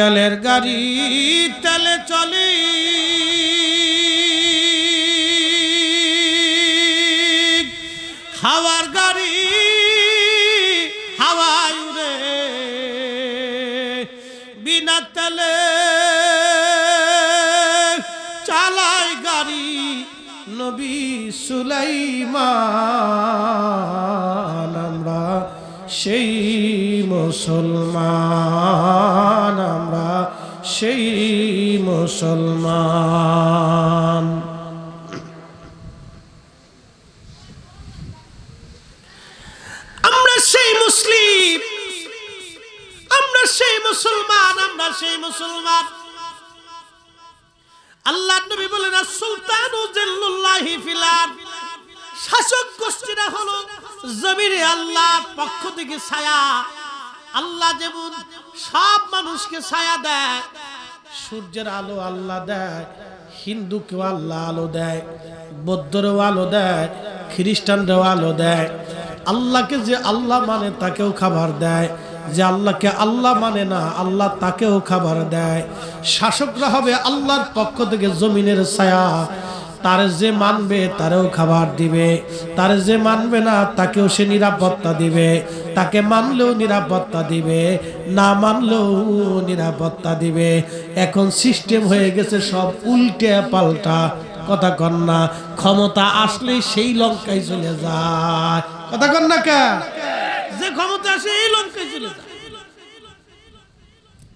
তেলের গাড়ি, তেলে চলে। হাওয়ার গাড়ি, হাওয়ায় উড়ে। বিনা তেলে চালায় গাড়ি নবী সুলাইমান, আমরা সেই মুসলমান। সেই মুসলমান। আমরা সেই মুসলিম। আমরা সেই মুসলমান, আমরা সেই মুসলমান। আল্লাহ নবী বলেন সুলতান শাসক গোষ্ঠীরা হলো জমিরে আল্লাহর পক্ষ থেকে ছায়া। আল্লাহ যেমন সব মানুষকে ছায়া দেয় সূর্যের আলো আল্লাহ দেয়, হিন্দুকেও আল্লাহ আলো দেয়, বৌদ্ধরও আলো দেয়, খ্রিস্টানরাও আলো দেয়। আল্লাহকে যে আল্লাহ মানে তাকেও খাবার দেয়, যে আল্লাহকে আল্লাহ মানে না, আল্লাহ তাকেও খাবার দেয়। শাসকরা হবে আল্লাহর পক্ষ থেকে জমিনের ছায়া তার যে মানবে তারেও খাবার দিবে। তার যে মানবে না, তাকেও সে নিরাপত্তা দিবে। তাকে মানলেও নিরাপত্তা দিবে, না মানলেও নিরাপত্তা দিবে। এখন সিস্টেম হয়ে গেছে সব উল্টে পাল্টা। কথা কন না, ক্ষমতা আসলেই সেই লঙ্কায় চলে যায়। কথা কন না কে? যে ক্ষমতা আসে এই লঙ্কায় চলে যায়।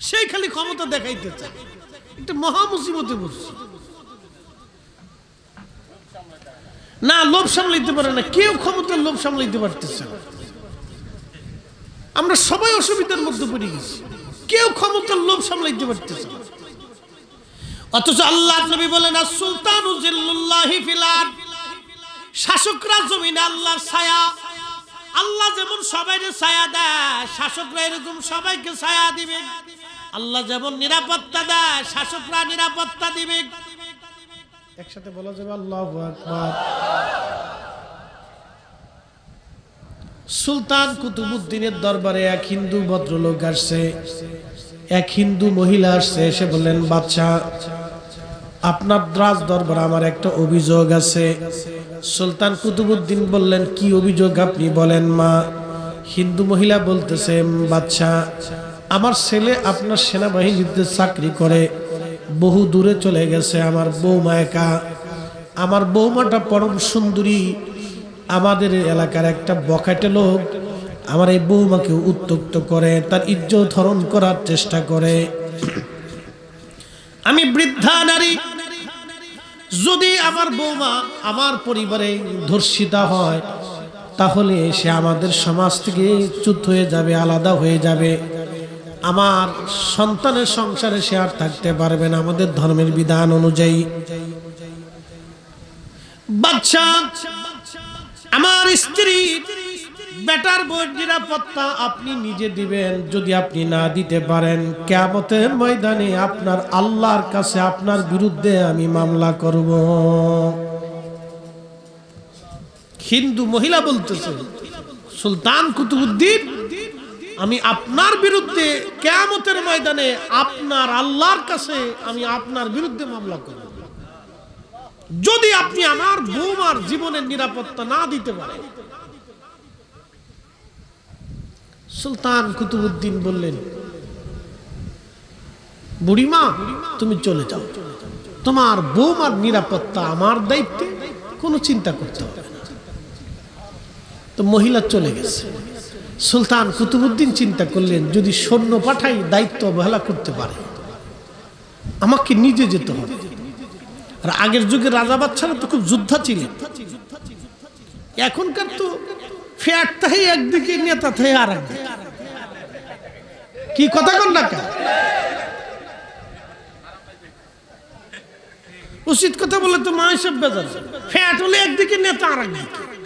সেই খালি ক্ষমতা দেখাইতে চায়। একটা মহা মুসিবতে বসছে না, লোভ সামলাইতে পারে না। কেউ ক্ষমতার লোভ সামলাইতে পারতেছে না। আমরা সবাই অসুবিধার মধ্যে পড়ে গেছি। কেউ ক্ষমতার লোভ সামলাইতে পারতেছে না। অথচ আল্লাহ নবী বলেন সুলতান ফিলার শাসকরা জমিনে আল্লাহর ছায়া। আল্লাহ যেমন সবাইকে ছায়া দেয়, শাসকরা এরকম সবাইকে ছায়া দিবে। আল্লাহ যেমন নিরাপত্তা দেয়, শাসকরা নিরাপত্তা দিবে। একসাথে বলা যাবে আল্লাহ সুলতান কুতুবুদ্দিনের দরবারে এক হিন্দু ভদ্রলোক আসছে। এক হিন্দু মহিলা আসছে, এসে বললেন বাচ্চা আপনার দ্রাজ দরবারে আমার একটা অভিযোগ আছে। সুলতান কুতুবুদ্দিন বললেন, কি অভিযোগ আপনি বলেন মা? হিন্দু মহিলা বলতেছে বাচ্চা আমার ছেলে আপনার সেনাবাহিনীতে চাকরি করে। বহু দূরে চলে গেছে আমার বৌমা একা। আমার বৌমাটা পরম সুন্দরী। আমাদের এলাকার একটা বখাটে লোক আমার এই বৌমাকে উত্তক্ত করে, তার ইজ্জত ধরণ করার চেষ্টা করে। আমি বৃদ্ধা নারী। যদি আমার বৌমা আমার পরিবারে ধর্ষিতা হয়, তাহলে সে আমাদের সমাজ থেকে চ্যুত হয়ে যাবে, আলাদা হয়ে যাবে। আমার সন্তানের সংসারে সে আর থাকতে পারবে না। আমাদের ধর্মের বিধান অনুযায়ী। বাচ্চা আমার স্ত্রী, বেটার নিরাপত্তা আপনি নিজে দিবেন, যদি আপনি না দিতে পারেন। কেমতের ময়দানে আপনার আল্লাহর কাছে আপনার বিরুদ্ধে আমি মামলা করব। হিন্দু মহিলা বলতেছে, সুলতান কুতুবুদ্দিন আমি আপনার বিরুদ্ধে কেয়ামতের ময়দানে আপনার আল্লাহর কাছে আমি আপনার বিরুদ্ধে মামলা করব। যদি আপনি আমার বৌমার জীবনের নিরাপত্তা না দিতে পারেন। সুলতান কুতুবুদ্দিন বললেন, বুড়িমা, তুমি চলে যাও। তোমার বৌমার নিরাপত্তা আমার দায়িত্বে, কোনো চিন্তা করতে হবে না। তো মহিলা চলে গেছে। সুলতান কুতুবুদ্দিন চিন্তা করলেন, যদি সৈন্য পাঠাই, দায়িত্ব অবহেলা করতে পারে। আমাকে নিজে যেতে হবে। আর আগের যুগে রাজা বাচ্চারা তো খুব যোদ্ধা ছিলেন। এখনকার তো ফ্যাট তাই একদিকে, নেতা তাই আর কি কথা কন না? উচিত কথা বলে তো মা সব বেজার। ফ্যাট হলে একদিকে, নেতা আর একদিকে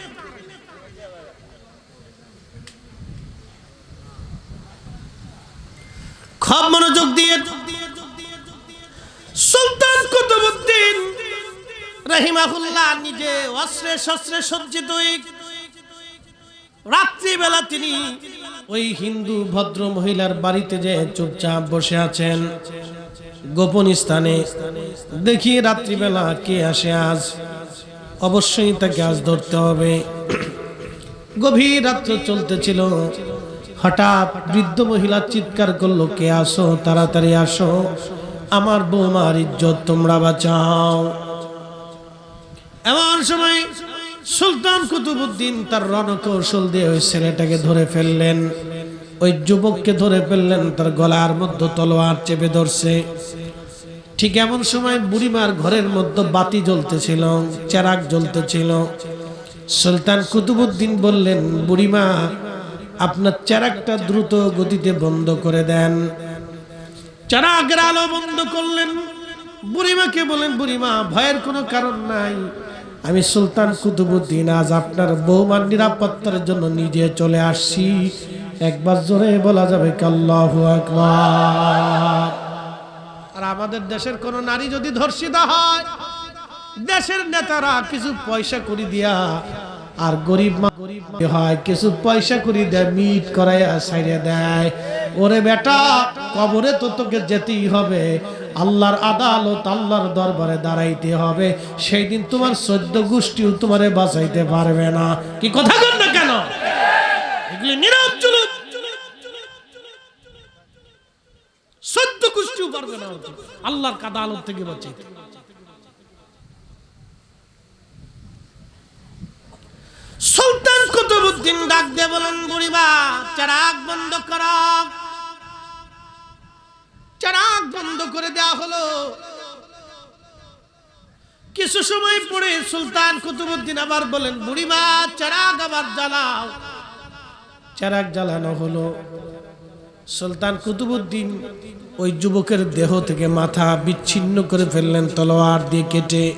খুব মনোযোগ দিয়ে সুলতান কুতুবুদ্দিন রহিমাহুল্লাহ নিজে অস্ত্রে শস্ত্রে সজ্জিত রাত্রিবেলা তিনি ওই হিন্দু ভদ্র মহিলার বাড়িতে যে চুপচাপ বসে আছেন, গোপন স্থানে দেখি রাত্রিবেলা কে আসে আজ। অবশ্যই তাকে আজ ধরতে হবে। গভীর রাত্র চলতেছিল হঠাৎ বৃদ্ধ মহিলা চিৎকার করল, কে আসো? তাড়াতাড়ি আসো। আমার বৌমার ইজ্জত তোমরা বাঁচাও। এমন সময় সুলতান কুতুবুদ্দিন তার রণকৌশল দিয়ে ওই ছেলেটাকে ধরে ফেললেন। ওই যুবককে ধরে ফেললেন, তার গলার মধ্যে তলোয়ার চেপে ধরছে। ঠিক এমন সময় বুড়িমার ঘরের মধ্যে বাতি জ্বলতেছিল চেরাক জ্বলতেছিল। সুলতান কুতুবুদ্দিন বললেন, বুড়িমা আপনার চেরাকটা দ্রুত গতিতে বন্ধ করে দেন। চেরাকের আলো বন্ধ করলেন। বুড়িমাকে বলেন, বুড়িমা, ভয়ের কোনো কারণ নাই। আমি সুলতান কুতুবুদ্দিন, আজ আপনার বৌমার নিরাপত্তার জন্য নিজে চলে আসছি। একবার জোরে বলা যাবে আর আমাদের দেশের কোন নারী যদি ধর্ষিতা হয়, দেশের নেতারা কিছু পয়সা করে দিয়া আর গরিব গরিব হয়, কিছু পয়সা করে দেয়, মিট করাইয়া সাইরে দেয়। ওরে বেটা, কবরে তো তোকে যেতেই হবে। আল্লাহর আদালত, আল্লাহর দরবারে দাঁড়াইতে হবে। সেই দিন তোমার সদ্য গোষ্ঠীও তোমারে বাঁচাইতে পারবে না। কি কথা কর না কেন? এগুলি নীরব না আল্লাহর আদালত থেকে বাঁচাইতে। সুলতান কুতুবুদ্দিন ডাক দিয়ে বলেন বুড়িবা চারাক বন্ধ কর। চারাক বন্ধ করে দেওয়া হলো। কিছু সময় পরে সুলতান কুতুবুদ্দিন আবার বলেন, বুড়িমা, চারাক আবার জ্বালাও। চারাক জ্বালানো হলো। সুলতান কুতুবুদ্দিন ওই যুবকের দেহ থেকে মাথা বিচ্ছিন্ন করে ফেললেন, তলোয়ার দিয়ে কেটে।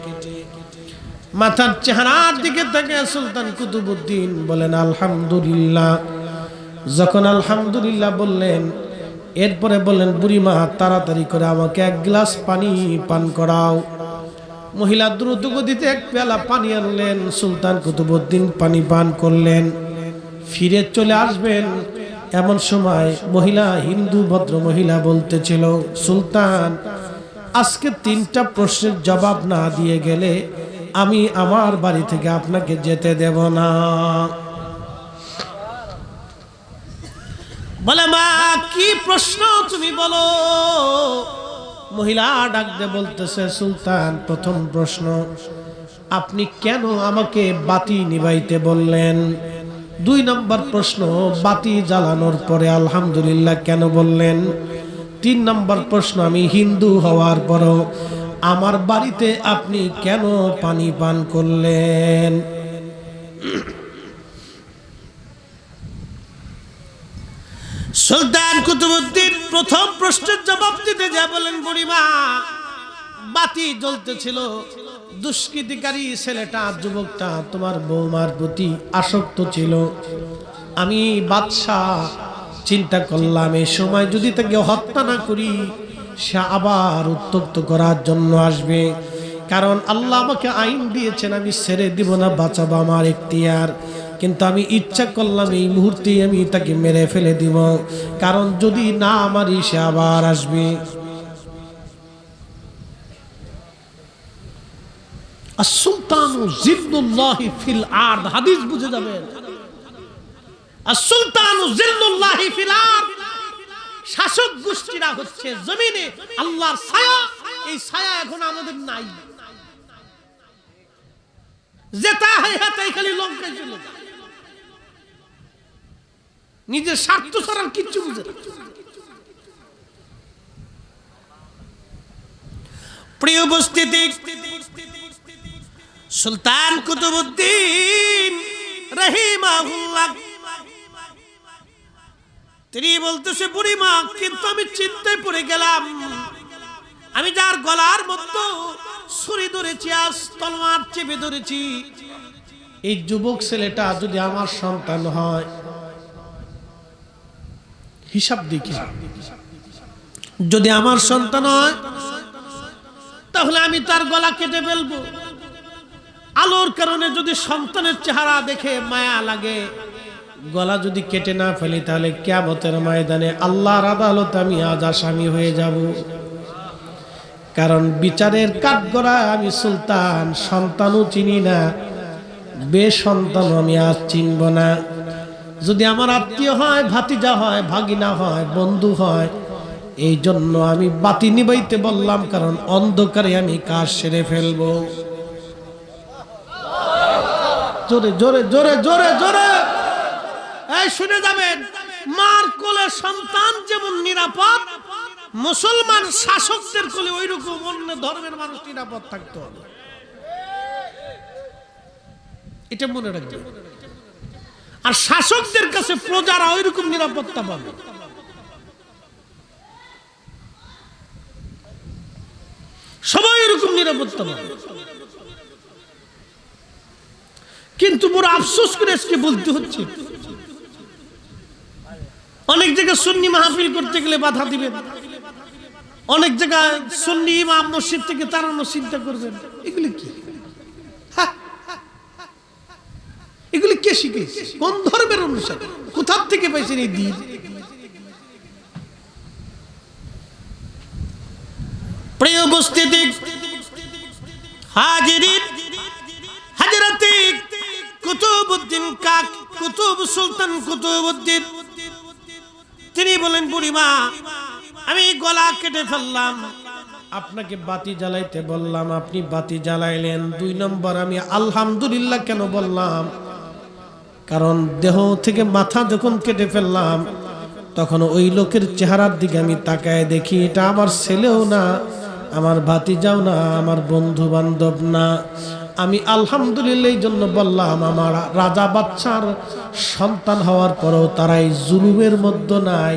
মাথার চেহারার দিকে থেকে সুলতান কুতুবুদ্দিন বলেন, আলহামদুলিল্লাহ। যখন আলহামদুলিল্লাহ বললেন, এরপরে বললেন বুড়িমা তাড়াতাড়ি করে আমাকে এক গ্লাস পানি পান করাও। মহিলা দ্রুত গতিতে এক পেলা পানি আনলেন, সুলতান কুতুবুদ্দিন পানি পান করলেন। ফিরে চলে আসবেন, এমন সময় মহিলা, হিন্দু ভদ্র মহিলা বলতেছিল, সুলতান, আজকে তিনটা প্রশ্নের জবাব না দিয়ে গেলে আমি আমার বাড়ি থেকে আপনাকে যেতে দেব না। বলে, মা, কি প্রশ্ন তুমি বলো? মহিলা ডাকতে বলতেছে, সুলতান, প্রথম প্রশ্ন, আপনি কেন আমাকে বাতি নিবাইতে বললেন? দুই নম্বর প্রশ্ন, বাতি জ্বালানোর পরে আলহামদুলিল্লাহ কেন বললেন? তিন নম্বর প্রশ্ন, আমি হিন্দু হওয়ার পরও আমার বাড়িতে আপনি কেন পানি পান করলেন? সুলতান কুতুবুদ্দিন প্রথম প্রশ্নের জবাব দিতে যা বলেন, বুড়িমা। বাতি জ্বলতেছিল। দুষ্কৃতিকারী ছেলেটা, যুবকটা, তোমার বৌমার প্রতি আসক্ত ছিল। আমি বাদশাহ চিন্তা করলাম, এই সময় যদি তাকে হত্যা না করি সে আবার উত্তপ্ত করার জন্য আসবে। কারণ আল্লাহ আমাকে আইন দিয়েছেন, আমি ছেড়ে দিব না, বাঁচাবো আমার এখতিয়ার কিন্তু আমি ইচ্ছা করলাম এই মুহূর্তে আমি তাকে মেরে ফেলে দিব। কারণ যদি না আমারই সে আবার আসবে। সুলতান হাদিস বুঝে আরদ। শাসক গোষ্ঠীরা হচ্ছে জমিনে আল্লাহর ছায়া। এই ছায়া এখন আমাদের নাই। খালি লঙ্কায় চলে নিজের স্বার্থ ছাড়া আর কিচ্ছু বুঝে প্রিয় উপস্থিতি, সুলতান কুতুবুদ্দিন রহিমাহুল্লাহ তিনি বলতেছে বুড়িমা কিন্তু আমি চিন্তায় পড়ে গেলাম। আমি যার গলার মধ্যে ছুরি ধরেছি, আজ তলোয়ার চেপে ধরেছি। এই যুবক ছেলেটা যদি আমার সন্তান হয়, হিসাব দেখি। যদি আমার সন্তান হয়, তাহলে আমি তার গলা কেটে ফেলব। আলোর কারণে যদি সন্তানের চেহারা দেখে মায়া লাগে গলা যদি কেটে না ফেলি, তাহলে কেমতের ময়দানে আল্লাহর আদালত আমি আজ আসামি হয়ে যাব। কারণ বিচারের কাঠগড়া আমি সুলতান, সন্তানও চিনি না বেসন্তান আমি আজ চিনব না। যদি আমার আত্মীয় হয়, ভাতিজা হয়, ভাগিনা হয়, বন্ধু হয়, এই জন্য আমি বাতি নিবাইতে বললাম, কারণ অন্ধকারে আমি কাজ সেরে ফেলব। জোরে জোরে জোরে জোরে জোরে এই, শুনে যাবেন। মার কোলে সন্তান যেমন নিরাপদ, মুসলমান শাসকদের কোলে ওই রকম অন্য ধর্মের মানুষ নিরাপদ থাকতে এটা মনে রাখবেন। আর শাসকদের কাছে প্রজারা ওই রকম নিরাপত্তা পাবে। সবাই এরকম নিরাপত্তা পাবে। কিন্তু বড় আফসোস করে আজকে বলতে হচ্ছে অনেক জায়গায় সুন্নি মাহফিল করতে গেলে বাধা দিবেন। অনেক জায়গায় সুন্নি ইমাম মসজিদ থেকে তাড়ানোর চিন্তা করবেন। এগুলি কি। এগুলি কে শিখে কোন ধর্মের অনুষ্ঠান কোথার থেকে পাইছেন এই দিন? প্রিয় উপস্থিতি, হাজিরিন, হাজরাতে কুতুবউদ্দিন কাক কুতুব সুলতান কুতুবউদ্দিন। তিনি বলেন, বুড়িমা, আমি গলা কেটে ফেললাম। আপনাকে বাতি জ্বালাইতে বললাম, আপনি বাতি জ্বালাইলেন। দুই নম্বর, আমি আলহামদুলিল্লাহ কেন বললাম? কারণ দেহ থেকে মাথা যখন কেটে ফেললাম, তখন ওই লোকের চেহারার দিকে আমি তাকায় দেখি, এটা আমার ছেলেও না, আমার ভাতিজাও না, আমার বন্ধু বান্ধব না। আমি আলহামদুলিল্লাহ এই জন্য বললাম, আমার রাজা বাচ্চার সন্তান হওয়ার পরেও তারা এই জুলুমের মধ্যে নাই।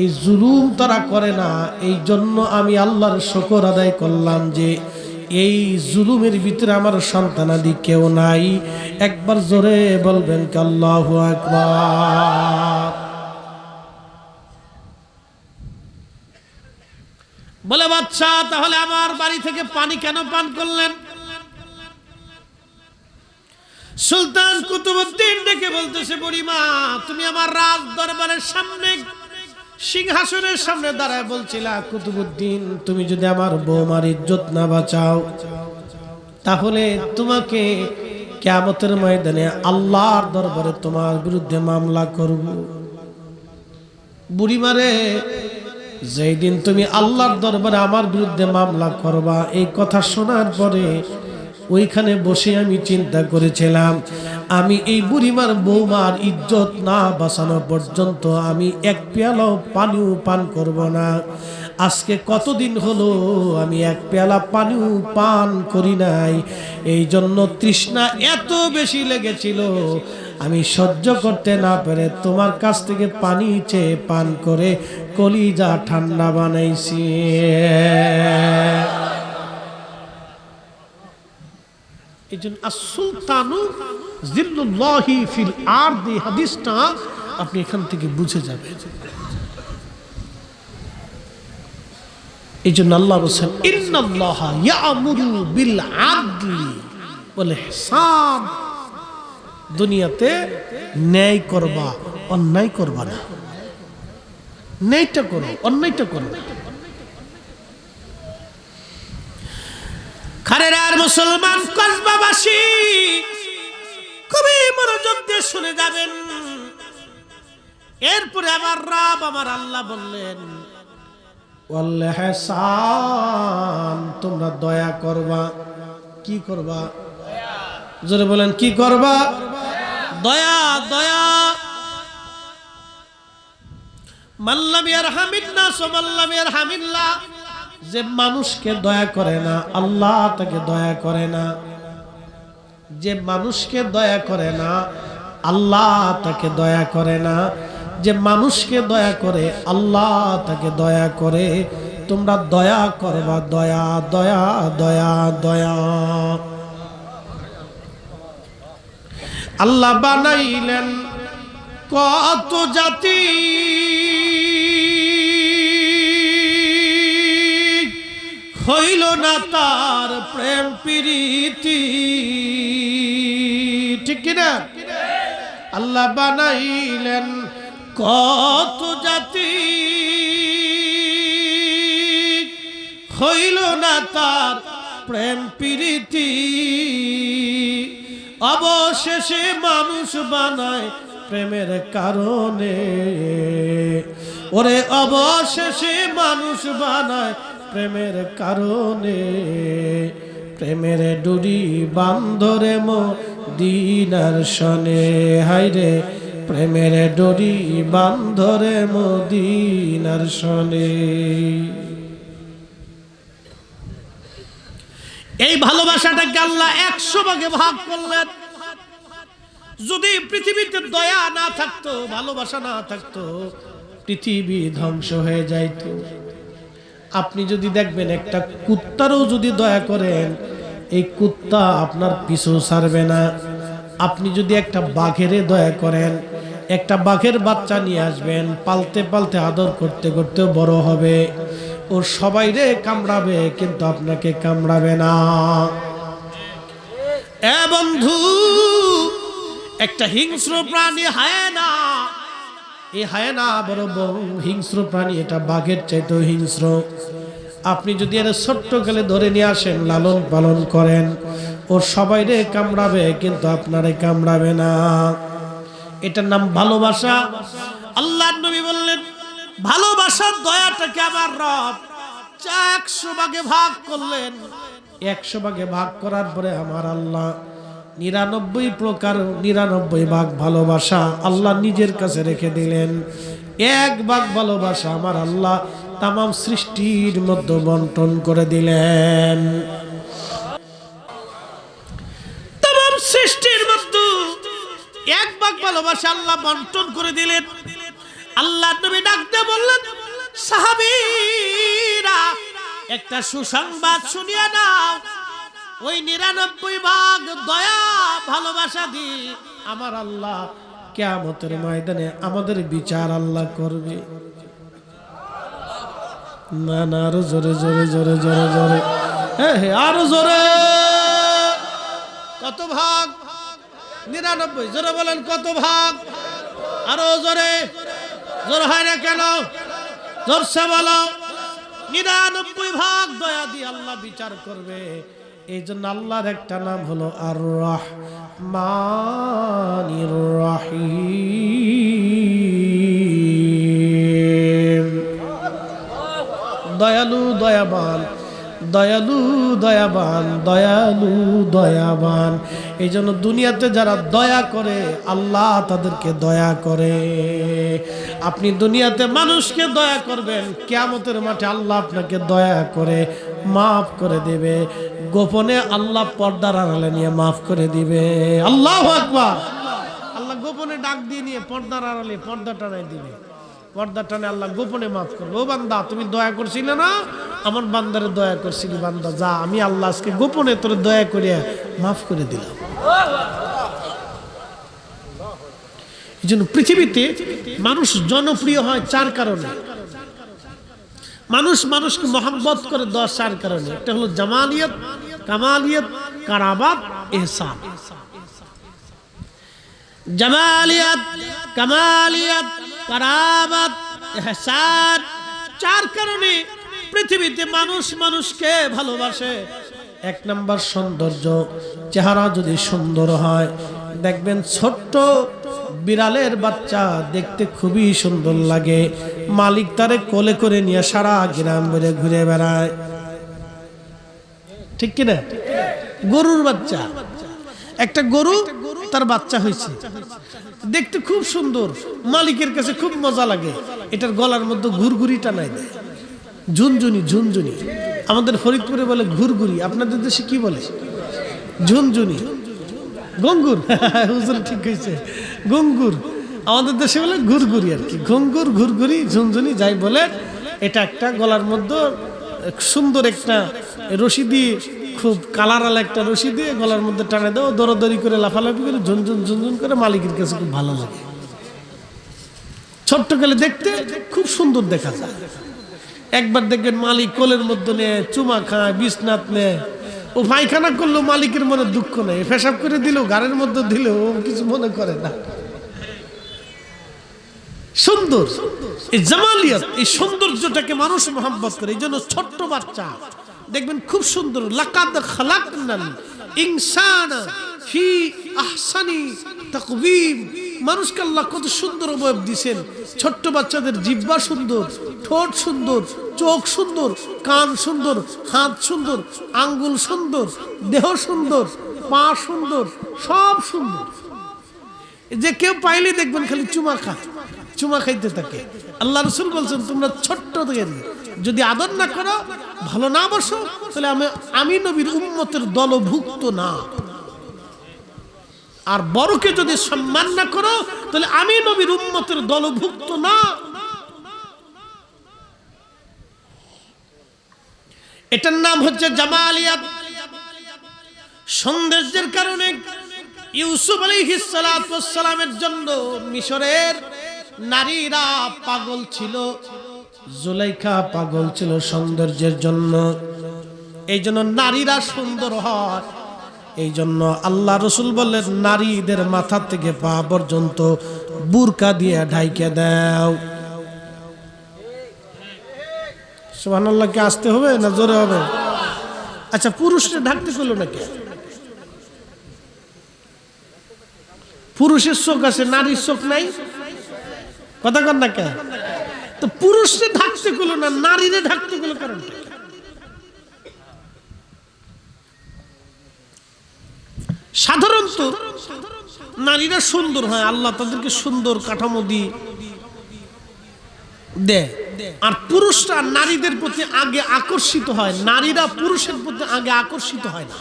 এই জুলুম তারা করে না। এই জন্য আমি আল্লাহর শকর আদায় করলাম যে এই জুলুমের ভিতরে আমার সন্তানাদি কেউ নাই। একবার জোরে বলবেন কি আল্লাহ আকবার। বলে, বাচ্চা, তাহলে আমার বাড়ি থেকে পানি কেন পান করলেন? সুলতান কুতুবুদ্দিন ডেকে বলতেছে, বুড়িমা, তুমি আমার রাজ দরবারের সামনে, সিংহাসনের সামনে দাঁড়ায় বলছিলা কুতুবুদ্দিন তুমি যদি আমার বৌমার ইজ্জত না বাঁচাও, তাহলে তোমাকে কেয়ামতের ময়দানে আল্লাহর দরবারে তোমার বিরুদ্ধে মামলা করব। বুড়িমারে যেই দিন তুমি আল্লাহর দরবারে আমার বিরুদ্ধে মামলা করবা, এই কথা শোনার পরে ওইখানে বসে আমি চিন্তা করেছিলাম, আমি এই বুড়িমার বৌমার ইজ্জত না বাঁচানো পর্যন্ত আমি এক পেয়ালাও পানিও পান করব না। আজকে কতদিন হলো আমি এক পেয়ালা পানিও পান করি নাই। এই জন্য তৃষ্ণা এত বেশি লেগেছিল, আমি সহ্য করতে না পেরে তোমার কাছ থেকে পানি চেয়ে পান করে কলিজা ঠান্ডা বানাইছি। এই জন্য আপনি এখান থেকে বুঝে যাবেন। এই জন্য আল্লাহ বলছেন দুনিয়াতে ন্যায় করবা, অন্যায় করবা না। ন্যায়টা করো, অন্যায়টা করো না খারেরার মুসলমান কসবাবাসী, খুবই মনোযোগ দিয়ে শুনে যাবেন। এরপরে আমার রাব আমার আল্লাহ বললেন তোমরা দয়া করবা। কি করবা? জোরে বলেন, কি করবা? দয়া দয়া। মাল্লামিয়ার হামিদনা সোমাল্লামিয়ার হামিল্লা যে মানুষকে দয়া করে না, আল্লাহ তাকে দয়া করে না। যে মানুষকে দয়া করে না, আল্লাহ তাকে দয়া করে না। যে মানুষকে দয়া করে, আল্লাহ তাকে দয়া করে। তোমরা দয়া করবা, দয়া দয়া দয়া দয়া। আল্লাহ বানাইলেন কত জাতি। হইল না তার প্রেম প্রীতি। ঠিক কিনা? আল্লাহ বানাইলেন কত জাতি। হইল না তার প্রেম প্রীতি। অবশেষে মানুষ বানায় প্রেমের কারণে। ওরে অবশেষে মানুষ বানায় প্রেমের কারণে, প্রেমের ডুরি বান্ধরে মো দিনার শনে। হাইরে প্রেমের ডুরি বান্ধরে মো দিনার শনে। এই ভালোবাসাটাকে আল্লাহ একশো ভাগে ভাগ করলেন। যদি পৃথিবীতে দয়া না থাকতো, ভালোবাসা না থাকতো, পৃথিবী ধ্বংস হয়ে যাইতো। আপনি যদি দেখবেন, একটা কুত্তারও যদি দয়া করেন, এই কুত্তা আপনার পিছু ছাড়বে না। আপনি যদি একটা বাঘেরে দয়া করেন, একটা বাঘের বাচ্চা নিয়ে আসবেন, পালতে পালতে আদর করতে করতে বড় হবে। ও সবাই রে কামড়াবে, কিন্তু আপনাকে কামড়াবে না। এ বন্ধু, একটা হিংস্র প্রাণী হায়না এই হায়না বড় হিংস্র প্রাণী, এটা বাঘের চাইতেও হিংস্র। আপনি যদি এর ছোট্ট কালে ধরে নিয়ে আসেন, লালন পালন করেন ও সবাই রে কামড়াবে, কিন্তু আপনারে কামড়াবে না। এটার নাম ভালোবাসা। আল্লাহ নবী বললেন, ভালোবাসার দয়াটাকে আমার রব একশো ভাগে ভাগ করলেন। একশো ভাগে ভাগ করার পরে আমার আল্লাহ নিরানব্বই প্রকার নিরানব্বই ভাগ ভালোবাসা আল্লাহ নিজের কাছে রেখে দিলেন। এক ভাগ ভালোবাসা আমার আল্লাহ তাম সৃষ্টির মধ্যে বন্টন করে দিলেন। তাম সৃষ্টির মধ্যে এক ভাগ ভালোবাসা আল্লাহ বন্টন করে দিলেন। আল্লাহ নবী ডাকতে বললেন, সাহাবীরা, একটা সুসংবাদ শুনিয়া নাও। ওই নিরানব্বই ভাগ দয়া, ভালোবাসা দি আমার আল্লাহ কেয়ামতের ময়দানে আমাদের বিচার আল্লাহ করবে। না না, আরও জোরে জোরে জোরে জোরে জোরে। হ্যাঁ আরও জোরে। কত ভাগ? নিরানব্বই। জোরে বলেন কত ভাগ? আরও জোরে। জোর হয় না কেন? জোরসে বলো। নিরানব্বই ভাগ দয়া দিয়ে আল্লাহ বিচার করবে। এই জন্য আল্লাহর একটা নাম হলো আর রহমানির রহিম দয়ালু দয়াবান দয়ালু দয়াবান দয়ালু দয়াবান। এই জন্য দুনিয়াতে যারা দয়া করে, আল্লাহ তাদেরকে দয়া করে। আপনি দুনিয়াতে মানুষকে দয়া করবেন, কেয়ামতের মাঠে আল্লাহ আপনাকে দয়া করে, মাফ করে দেবে। গোপনে আল্লাহ পর্দার আড়ালে নিয়ে মাফ করে দিবে। আল্লাহ আকবার। আল্লাহ গোপনে ডাক দিয়ে নিয়ে পর্দার আড়ালে পর্দা টানায় দিবে। পর্দা টানে আল্লাহ গোপনে মাফ করবে। ও বান্দা, তুমি দয়া করছিলে না? আমার বান্দারে দয়া করছিলি বান্দা, যা, আমি আল্লাহ আজকে গোপনে তোর দয়া করিয়া মাফ করে দিলাম। এই জন্য পৃথিবীতে মানুষ জনপ্রিয় হয় চার কারণে। মানুষ মানুষকে মহাব্বত করে দশ চার কারণে। একটা হলো জামালিয়ত, কামালিয়ত, কারাবাত, এহসান। কামালিয়াত, কারাবাত, এহসান চার কারণে পৃথিবীতে মানুষ মানুষকে ভালোবাসে। এক নাম্বার সৌন্দর্য, চেহারা যদি সুন্দর হয় দেখবেন ছোট্ট বিড়ালের বাচ্চা দেখতে খুবই সুন্দর লাগে। মালিক তারে কোলে করে নিয়ে সারা গ্রাম বেড়ে ঘুরে বেড়ায়। ঠিক কিনা গরুর বাচ্চা। একটা গরু, তার বাচ্চা হয়েছে। দেখতে খুব সুন্দর। মালিকের কাছে খুব মজা লাগে। এটার গলার মধ্যে ঘুরঘুরি টানাই দেয় ঝুনঝুনি ঝুনঝুনি। আমাদের ফরিদপুরে বলে ঘুরঘুরি। আপনাদের দেশে কি বলে? ঝুনঝুনি। গঙ্গুর। হুজুর ঠিক হয়েছে গঙ্গুর। আমাদের দেশে বলে ঘুরঘুরি আর কি। গঙ্গুর, ঘুরঘুরি, ঝুনঝুনি যাই বলে এটা একটা গলার মধ্যে সুন্দর একটা রশি দিয়ে, খুব কালার কালারাল একটা রশি দিয়ে গলার মধ্যে টানে দেও দৌড়াদৌড়ি করে, লাফালাফি করে, ঝুনঝুন ঝুনঝুন করে মালিকের কাছে খুব ভালো লাগে। ছোট্ট গেলে দেখতে খুব সুন্দর দেখা যায়। একবার দেখবেন মালিক কোলের মধ্যে নেয় চুমা খায় বিছনাথ নেয় ও পায়খানা করল, মালিকের মনে দুঃখ নেই। পেশাব করে দিল, গাড়ির মধ্যে দিল, ও কিছু মনে করে না। সুন্দর। এই জামালিয়াত, এই সৌন্দর্যটাকে মানুষ মোহাম্মত করে এই জন্য ছোট্ট বাচ্চা। দেখবেন খুব সুন্দর। লাকাদ খালাকনাল ইনসান ফি আহসানি তাকবীম মানুষকে আল্লাহ কত সুন্দর অবয়ব দিছেন ছোট্ট বাচ্চাদের জিব্বা সুন্দর, ঠোঁট সুন্দর, চোখ সুন্দর, কান সুন্দর, হাত সুন্দর, আঙ্গুল সুন্দর, দেহ সুন্দর, পা সুন্দর, সব সুন্দর। যে কেউ পাইলে দেখবেন খালি চুমা খা চুমা খাইতে থাকে। আল্লাহ রসুল বলছেন, তোমরা ছোট্ট থেকে যদি আদর না করো, ভালো না বসো, তাহলে আমি আমি নবীর উম্মতের দলভুক্ত না। আর বড়কে যদি সম্মান না করো, তাহলে আমি নবীর উম্মতের দলভুক্ত না। এটার নাম হচ্ছে জামালিয়াত। সৌন্দর্যের কারণে ইউসুফ আলাইহিসসালামের জন্য মিশরের নারীরা পাগল ছিল, জুলাইখা পাগল ছিল সৌন্দর্যের জন্য। এই জন্য নারীরা সুন্দর হয়। এই জন্য আল্লাহ রসুল বললেন, নারীদের মাথা থেকে পা পর্যন্ত বুরকা দিয়ে ঢাইকে দাও। সোহান আল্লাহকে আসতে হবে না জোরে হবে? আচ্ছা পুরুষরা ঢাকতে করল নাকি? পুরুষের চোখ আছে, নারীর চোখ নাই? কথা কর না কে? তো পুরুষরে ঢাকতে গুলো না নারীরে ঢাকতে গুলো কারণ সাধারণত নারীরা সুন্দর হয়, আল্লাহ তাদেরকে সুন্দর কাঠামো দিয়ে দেয়। আর পুরুষরা নারীদের প্রতি আগে আকর্ষিত হয়, নারীরা পুরুষের প্রতি আগে আকর্ষিত হয় না।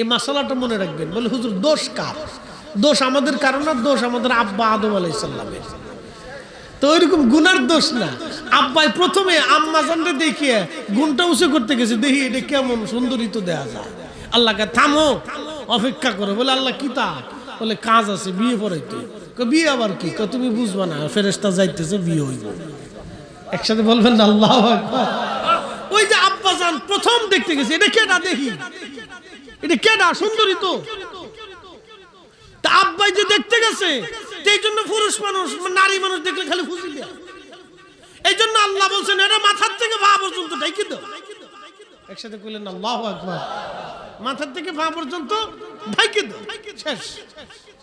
এই মশালাটা মনে রাখবেন, বলে, হুজুর, দোষ কার? দোষ আমাদের কারণ দোষ আমাদের আব্বা আদম আলাইসাল্লামের তো ওইরকম গুনার দোষ না। আব্বাই প্রথমে আম্মা জানতে দেখিয়ে, গুণটা উঁচু করতে গেছে, দেখি এটা কেমন সুন্দরী তো দেয়া যায়। আল্লাহকে থামো, অপেক্ষা করো। বলে, আল্লাহ কি তা? বলে, কাজ আছে, বিয়ে পড়াইতে। বিয়ে আবার কি? তুমি বুঝবা না ফেরেস্তা যাইতেছে, বিয়ে হইব। একসাথে বলবেন না আল্লাহ ওই যে আব্বা যান প্রথম দেখতে গেছে, এটা কেডা দেখি? এটা কেডা? সুন্দরী তো। তা আব্বাই যে দেখতে গেছে এই জন্য পুরুষ মানুষ, নারী মানুষ দেখলে খালি খুশি দেয়। এই জন্য আল্লাহ বলছেন, এটা মাথার থেকে ভা পর্যন্ত ঢেকে দাও। একসাথে কইলেন, আল্লাহ আকবার। মাথার থেকে ভা পর্যন্ত ঢেকে দাও। শেষ।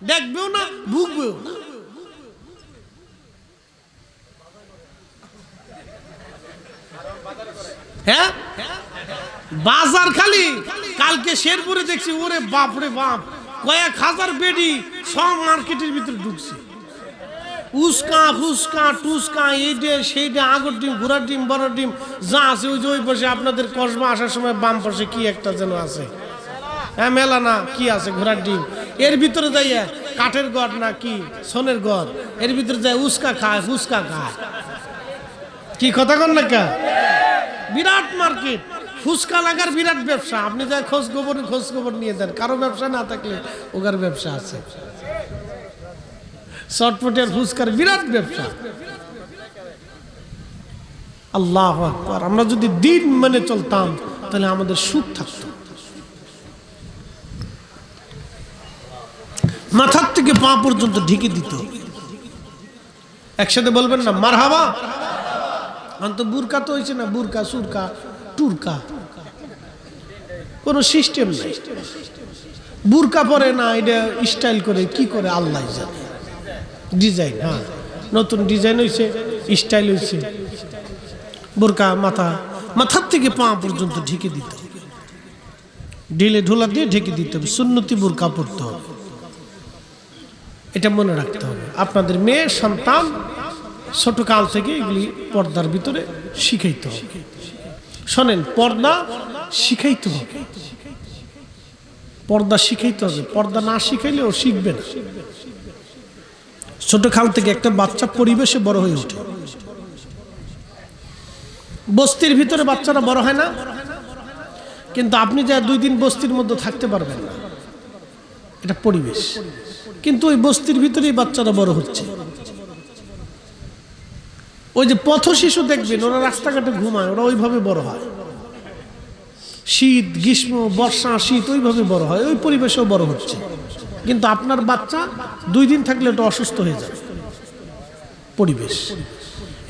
দেখবেও না, ভুগবেও হ্যাঁ? বাজার খালি? কালকে শেরপুরে দেখছি, ওরে বাপরে বাপ, কয়েক হাজার বেডি সব মার্কেটের ভিতরে ঢুকছে। উস্কা, ফুসকা, টুসকা এইটা সেইটা আগর ডিম ঘোড়ার ডিম বড় ডিম, যা আছে ওই যে ওই পাশে আপনাদের কসবা আসার সময় বাম পাশে কি একটা যেন আছে। হ্যাঁ মেলা না, কি আছে ঘোড়ার ডিম? এর ভিতরে যাইয়া কাঠের গড় না কি? সোনের গড়। এর ভিতরে যায় উস্কা খায়, ফুসকা খায়। কি কথা কন না? বিরাট মার্কেট। ফুচকা লাগার বিরাট ব্যবসা। আপনি যা খোঁজ খবর খোঁজ খবর নিয়ে যান। কারও ব্যবসা না থাকলে ওগার ব্যবসা আছে। চটপটের ফুচকার বিরাট ব্যবসা। আল্লাহ আমরা যদি দিন মেনে চলতাম, তাহলে আমাদের সুখ থাকতো। মাথার থেকে পা পর্যন্ত ঢেকে দিত। একসাথে বলবেন না মার মারহাবা তো বুরকা তো হয়েছে না, বুরকা, সুরকা, টুরকা। কোনো সিস্টেম নেই। বুরকা পরে না, এটা স্টাইল করে, কি করে, আল্লাহ জানে। ডিজাইন হ্যাঁ। নতুন ডিজাইন হয়েছে স্টাইল হয়েছে বোরকা, মাথা, মাথার থেকে পা পর্যন্ত ঢেকে দিতে হবে। ঢিলে ঢোলা দিয়ে ঢেকে দিতে হবে। সুন্নতি বোরকা পরতে হবে। এটা মনে রাখতে হবে। আপনাদের মেয়ে, সন্তান, ছোট কাল থেকে এগুলি পর্দার ভিতরে শিখাইতে হবে। শোনেন, পর্দা শিখাইতে হবে। পর্দা শিখাইতে হবে। পর্দা না শিখাইলে ও শিখবে না। ছোট কাল থেকে একটা বাচ্চা পরিবেশে বড় হয়ে ওঠে। বস্তির ভিতরে বাচ্চারা বড় হয় না, কিন্তু আপনি যা দুই দিন বস্তির মধ্যে থাকতে পারবেন না। এটা পরিবেশ। কিন্তু ওই বস্তির ভিতরেই বাচ্চারা বড় হচ্ছে। ওই যে পথ শিশু দেখবেন, ওরা রাস্তাঘাটে ঘুমায়, ওরা ওইভাবে বড় হয়। শীত, গ্রীষ্ম, বর্ষা, শীত, ওইভাবে বড় হয়, ওই পরিবেশেও বড় হচ্ছে। কিন্তু আপনার বাচ্চা দুই দিন থাকলে এটা অসুস্থ হয়ে যাবে। পরিবেশ।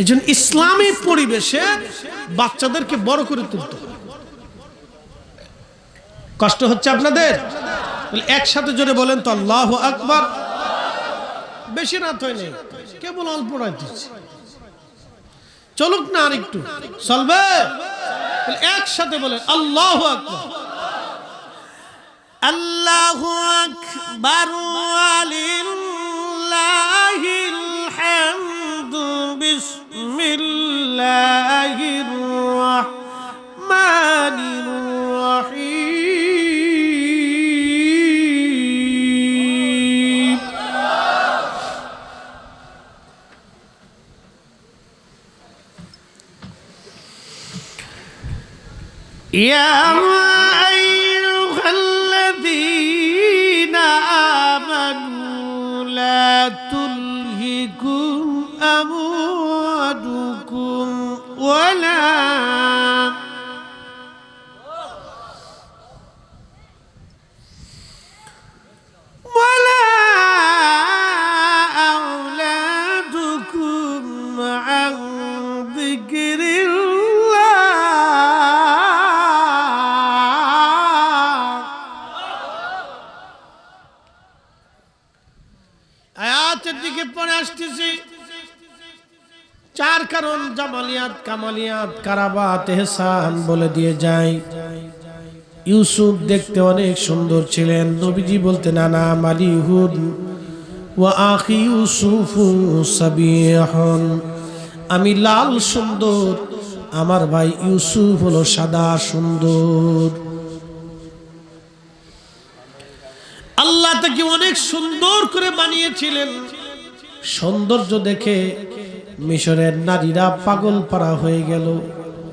এই জন্য ইসলামী পরিবেশে বাচ্চাদেরকে বড় করে তুলতে কষ্ট হচ্ছে আপনাদের? একসাথে জোরে বলেন তো, আল্লাহ আকবার। বেশি রাত হয় নেই কেবল অল্প রাত দিচ্ছে চলুক না আর একটু চলবে একসাথে বলেন, আল্লাহ আকবার। আল্লাহ আকবার ওয়ালিল্লাহিল হামদু বিসমিল্লাহির রাহমানির রহিম يا عليكم أموالكم ولا কারণ জামালিয়াত, কামালিয়াত, কারাবাত, এহসান বলে দিয়ে যায়। ইউসুফ দেখতে অনেক সুন্দর ছিলেন। নবীজি বলতে নানা মালিহুদ ওয়া আখি ইউসুফ সাবিহন। আমি লাল সুন্দর, আমার ভাই ইউসুফ হলো সাদা সুন্দর। আল্লাহ তাকে অনেক সুন্দর করে বানিয়েছিলেন। সৌন্দর্য দেখে মিশরের নারীরা পাগল পাড়া হয়ে গেল।